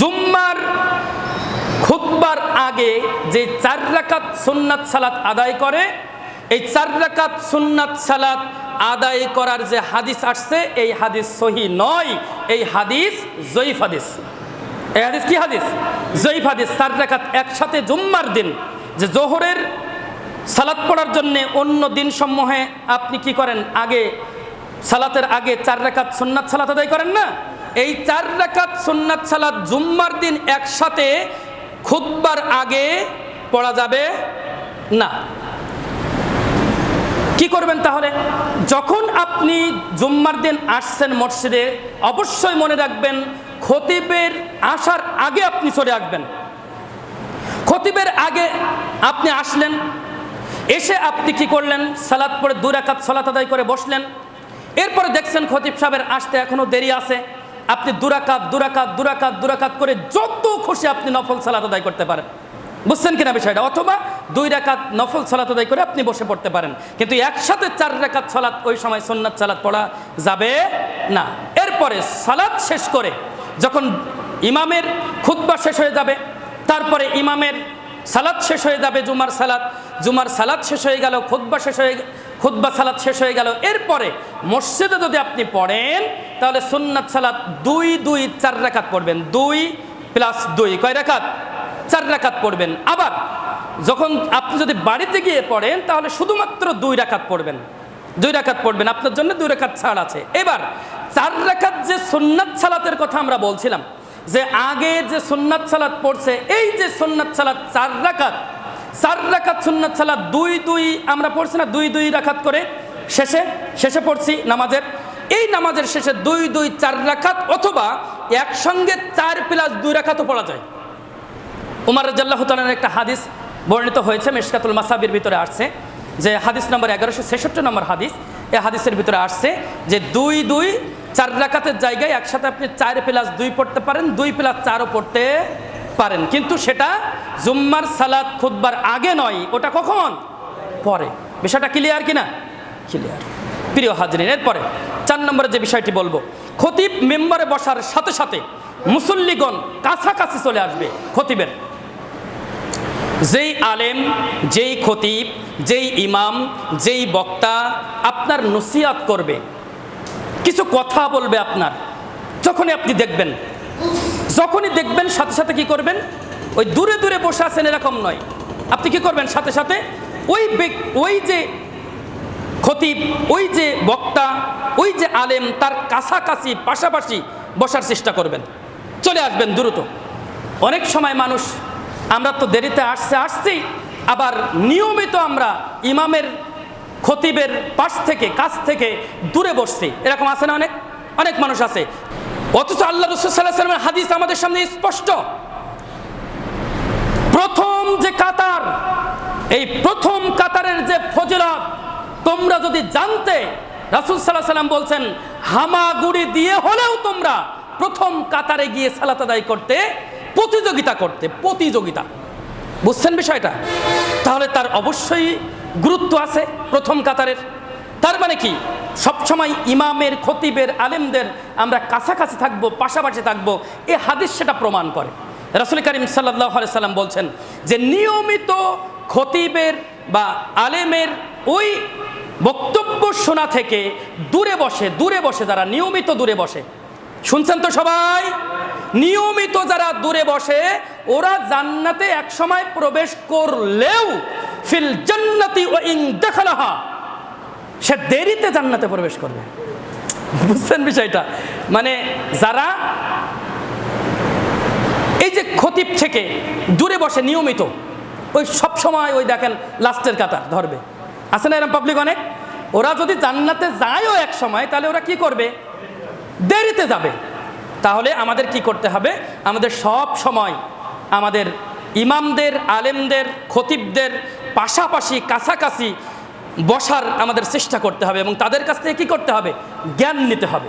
জুম্মার খুতবার আগে যে চার রাকাত সুন্নাত সালাত আদায় করে, এই চার রাকাত সুন্নাত সালাত আদায় করার যে হাদিস আসছে, এই হাদিস সহি নয়, এই হাদিস জয়ীফ হাদিস। এই হাদিস কি হাদিস? জয়ীফ হাদিস, চার রাকাত একসাথে জুম্মার দিন। যে জোহরের সালাত পড়ার জন্যে অন্য দিন সমূহে আপনি কি করেন? আগে সালাতের আগে চার রাকাত সুন্নাত সালাত আদায় করেন না? এই চার রাকাত সুন্নাত সালাত জুম্মার দিন একসাথে খুতবার আগে পড়া যাবে না। কি করবেন তাহলে? যখন আপনি জুম্মার দিন আসছেন মসজিদে, অবশ্যই মনে রাখবেন খতিবের আসার আগে আপনি চলে আসবেন। খতিবের আগে আপনি আসলেন, এসে আপনি কি করলেন? সালাদ পরে দু রাকাত সালাত আদায় করে বসলেন। এরপরে দেখছেন খতিব সাহেবের আসতে এখনও দেরি আছে। আপনি দুরাকাত দুরাকাত দুরাকাত দুরাকাত করে যত খুশি আপনি নফল সালাত আদায় করতে পারেন। বুঝছেন কিনা বিষয়টা? অথবা দুই রাকাত নফল সালাত আদায় করে আপনি বসে পড়তে পারেন। কিন্তু একসাথে চার রাকাত সালাত, ওই সময় সন্ন্যাত সালাত পড়া যাবে না। এরপরে সালাত শেষ করে যখন ইমামের খুতবা শেষ হয়ে যাবে, তারপরে ইমামের সালাদ শেষ হয়ে যাবে জুমার সালাদ জুমার সালাদ শেষ হয়ে গেল খুদ্া শেষ হয়ে খুদ্া সালাদ শেষ হয়ে গেল। এরপরে মসজিদে যদি আপনি পড়েন, তাহলে সুন্নাত সালাদ দুই দুই, চার রাকাত পড়বেন। দুই প্লাস দুই, কয় রাকাত? চার রাকাত পড়বেন। আবার যখন আপনি যদি বাড়িতে গিয়ে পড়েন, তাহলে শুধুমাত্র দুই রাকাত পড়বেন। দুই রাকাত পড়বেন। আপনার জন্য দুই রাকাত ছাড় আছে। এবার চার রাকাত যে সুন্নাত সালাতের কথা আমরা বলছিলাম, যে আগে যে সুন্নাত সালাত পড়ছে, এই যে সুন্নাত সালাত চার রাকাত চার রাকাত সুন্নাত সালাত দুই দুই আমরা পড়ছি না, দুই দুই রাকাত করে শেষে শেষে পড়ছি নামাজের। এই নামাজের শেষে দুই দুই চার রাখাত অথবা একসঙ্গে চার প্লাস দুই রাকাতও পড়া যায়। উমার রাজ্লাহ তালের একটা হাদিস বর্ণিত হয়েছে, মেশকাতুল মাসাবির ভিতরে আসছে, যে হাদিস নম্বর এগারোশো ছেষট্টি নম্বর হাদিস। এই হাদিসের ভিতরে আসছে যে দুই দুই চার রাখাতের জায়গায় একসাথে আপনি চার প্লাস দুই পড়তে পারেন, দুই প্লাস চারও পড়তে পারেন। কিন্তু সেটা জুম্মার সালাদ খুদবার আগে নয়, ওটা কখন? পরে। বিষয়টা ক্লিয়ার কিনা? ক্লিয়ার প্রিয় হাজরিন, এরপরে চার নম্বরে যে বিষয়টি বলব, খতিব মেম্বারে বসার সাথে সাথে মুসল্লিগণ কাছাকাছি চলে আসবে খতিবের। যেই আলেম, যেই খতিব, যেই ইমাম, যেই বক্তা আপনার নসিয়াত করবে। কিছু কথা বলবে আপনার। যখনই আপনি দেখবেন যখনই দেখবেন, সাথে সাথে কি করবেন? ওই দূরে দূরে বসে আছেন এরকম নয়। আপনি কি করবেন? সাথে সাথে ওই ওই যে খতিব, ওই যে বক্তা, ওই যে আলেম, তার কাছাকাছি, পাশাপাশি বসার চেষ্টা করবেন। চলে আসবেন দ্রুত। অনেক সময় মানুষ, আমরা তো দেরিতে আসছে আসছি আবার নিয়মিত আমরা ইমামের, খতিবের পাশ থেকে, কাছ থেকে দূরে বসছি। এরকম আছে না অনেক? অনেক মানুষ আছে। অথচ আল্লাহ রসুল্লাহামের হাদিস আমাদের সামনে স্পষ্ট। প্রথম যে কাতার, এই প্রথম কাতারের যে ফজিলত, তোমরা যদি জানতে, রাসুল সাল্লাহ সাল্লাম বলছেন, হামাগুড়ি দিয়ে হলেও তোমরা প্রথম কাতারে গিয়ে সালাত আদায় করতে, প্রতিযোগিতা করতে, প্রতিযোগিতা। বুঝছেন বিষয়টা? তাহলে তার অবশ্যই গুরুত্ব আছে প্রথম কাতারের। তার মানে কি? সবসময় ইমামের, খতিবের, আলেমদের আমরা কাছাকাছি থাকব, পাশাপাশি থাকব, এ হাদিস সেটা প্রমাণ করে। রাসুল করিম সাল্লাহ সাল্লাম বলছেন যে নিয়মিত খতিবের বা আলেমের ওই বক্তব্য শোনা থেকে দূরে বসে দূরে বসে যারা, নিয়মিত দূরে বসে। শুনছেন তো সবাই? নিয়মিত যারা দূরে বসে, ওরা জান্নাতে একসময় প্রবেশ করলেও, ফিল জান্নাতি ও ইং দেখালাহা সে দেরিতে জান্নাতে প্রবেশ করবে। বুঝছেন বিষয়টা? মানে যারা এই যে খতিব থেকে দূরে বসে নিয়মিত, ওই সব সময় ওই দেখেন লাস্টের কাতার ধরবে। আছে না এরকম পাবলিক অনেক? ওরা যদি জান্নাতে যায়ও এক সময়, তাহলে ওরা কি করবে? দেরিতে যাবে। তাহলে আমাদের কি করতে হবে? আমাদের সব সময় আমাদের ইমামদের, আলেমদের, খতিবদের পাশাপাশি, কাছাকাছি বসার আমাদের চেষ্টা করতে হবে এবং তাদের কাছ থেকে কী করতে হবে? জ্ঞান নিতে হবে।